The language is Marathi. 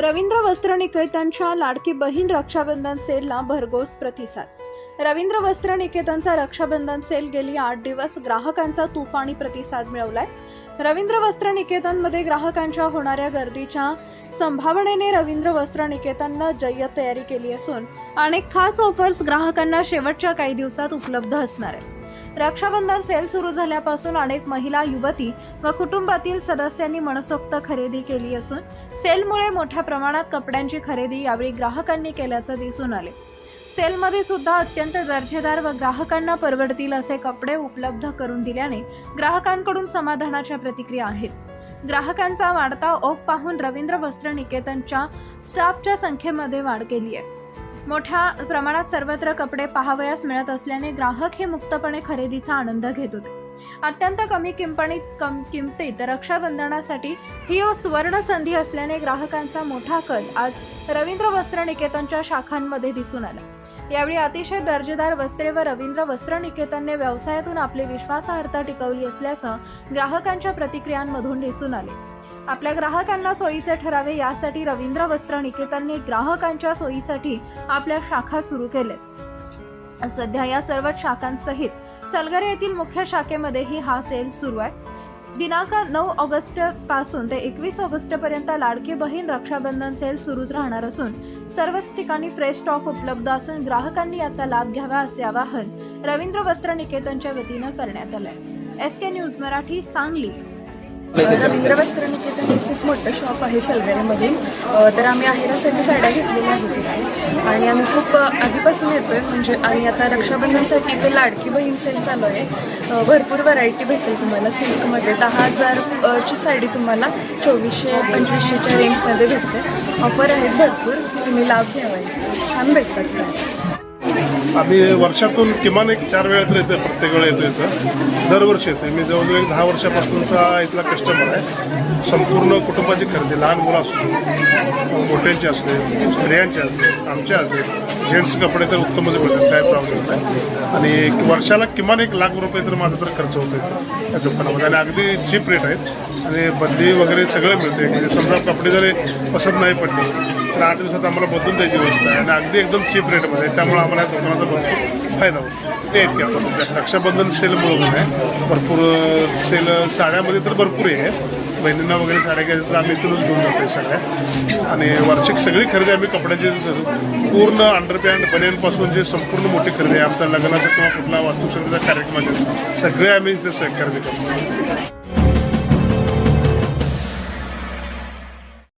रवींद्र वस्त्र निकेतनच्या लाडकी बहीण रक्षाबंधन सेलला भरघोस प्रतिसाद. रवींद्र वस्त्र निकेतनचा रक्षाबंधन सेल गेली आठ दिवस ग्राहकांचा तुफानी प्रतिसाद मिळवलाय. रवींद्र वस्त्र निकेतनमध्ये ग्राहकांच्या होणाऱ्या गर्दीच्या संभावनेने रवींद्र वस्त्र निकेतननं जय्यत तयारी केली असून अनेक खास ऑफर्स ग्राहकांना शेवटच्या काही दिवसात उपलब्ध असणार आहेत. रक्षाबंधन सेल सुरू झाल्यापासून अनेक महिला युवती व कुटुंबातील सदस्यांनी मनसोक्त खरेदी केली असून सेलमुळे मोठ्या प्रमाणात कपड्यांची खरेदी यावेळी ग्राहकांनी केल्याचं दिसून आले. सेलमध्ये सुद्धा अत्यंत दर्जेदार व ग्राहकांना परवडतील असे कपडे उपलब्ध करून दिल्याने ग्राहकांकडून समाधानाच्या प्रतिक्रिया आहेत. ग्राहकांचा वाढता ओघ पाहून रवींद्र वस्त्र निकेतनच्या स्टाफच्या संख्येमध्ये वाढ केली आहे. मोठ्या प्रमाणात सर्वत्र कपडे पाहावयास मिळत असल्याने ग्राहक हे मुक्तपणे खरेदीचा आनंद घेत होते. अत्यंत कमी किंपणीत कम किमतीत रक्षाबंधनासाठी ही सुवर्ण संधी असल्याने ग्राहकांचा मोठा कल आज रवींद्र वस्त्र निकेतनच्या शाखांमध्ये दिसून आला. यावेळी अतिशय दर्जेदार वस्त्रे व रवींद्र वस्त्र निकेतनने व्यवसायातून आपली विश्वासार्हता टिकवली असल्याचं ग्राहकांच्या प्रतिक्रियांमधून दिसून आले. आपल्या ग्राहकांना सोयीचे ठरावे यासाठी रवींद्र वस्त्र निकेतनने ग्राहकांच्या सोयीसाठी आपल्या शाखा सुरू केल्या. सध्या या सर्व शाखांसहित सलगरे येथील मुख्य शाखेमध्येही हा सेल सुरू आहे. दिनांक नऊ ऑगस्टपासून ते एकवीस ऑगस्ट पर्यंत लाडकी बहीण रक्षाबंधन सेल सुरूच राहणार असून सर्वच ठिकाणी फ्रेश स्टॉक उपलब्ध असून ग्राहकांनी याचा लाभ घ्यावा असे आवाहन रवींद्र वस्त्र निकेतनच्या वतीनं करण्यात आलंय. S K news Marathi Sangli. Ravindra Vastra Niketan हे खूप मोठं शॉप आहे सलगरेमधून. अ, तर आम्ही आहेरासाठी साड्या घेतलेल्या आहेत. तिथे आणि आम्ही खूप आधीपासून येतोय. म्हणजे आणि आता रक्षाबंधनसाठी इथे लाडकी बहीण सेल चालू आहे. भरपूर व्हरायटी भेटेल तुम्हाला सिल्कमध्ये. दहा हजार अ, ची साडी तुम्हाला चोवीसशे पंचवीसशेच्या रेंजमध्ये भेटते. ऑफर आहेत भरपूर. तुम्ही लाभ घ्यावा छान भेटतात साड्या. आम्ही वर्षातून किमान एक चार वेळा तर येतो प्रत्येक वेळा येतो इथं. दरवर्षी येते मी जवळजवळ एक दहा वर्षापासूनचा इथला कस्टमर आहे. संपूर्ण कुटुंबाची खरेदी लहान मुलं असू मोठ्यांची असू दे स्त्रियांची असू दे आमच्या असू जेंट्स कपडे तर उत्तमच मिळतात काय प्रॉब्लेम नाही. आणि वर्षाला किमान एक लाख रुपये तर माझा तर खर्च होतो या दुकानामध्ये. आणि अगदी चीप रेट आहेत. आणि बदली वगैरे सगळं मिळते म्हणजे समजा कपडे जरी पसंत नाही पडले तर आठ दिवसात आम्हाला बदलून द्यायची गोष्ट आहे. आणि अगदी एकदम चीप रेटमध्ये आहे. त्यामुळे आम्हाला या दुकानाचा भरपूर फायदा होतो. ते रक्षाबंधन सेल म्हणून आहे. भरपूर सेल साड्यामध्ये तर भरपूर आहे बहिणींना वगैरे साड्या घ्यायच्या तर आम्ही इथूनच घेऊन जातो सगळ्या आणि वार्षिक सगळी खरेदी आम्ही कपड्याची पूर्ण अंडरपॅन्ट बनेनपासून जे संपूर्ण मोठी खरेदी आहे आमच्या लग्नाचा किंवा कुठला वास्तुशैलीचा कार्यक्रम आहे सगळे आम्ही इथे खरेदी करतो.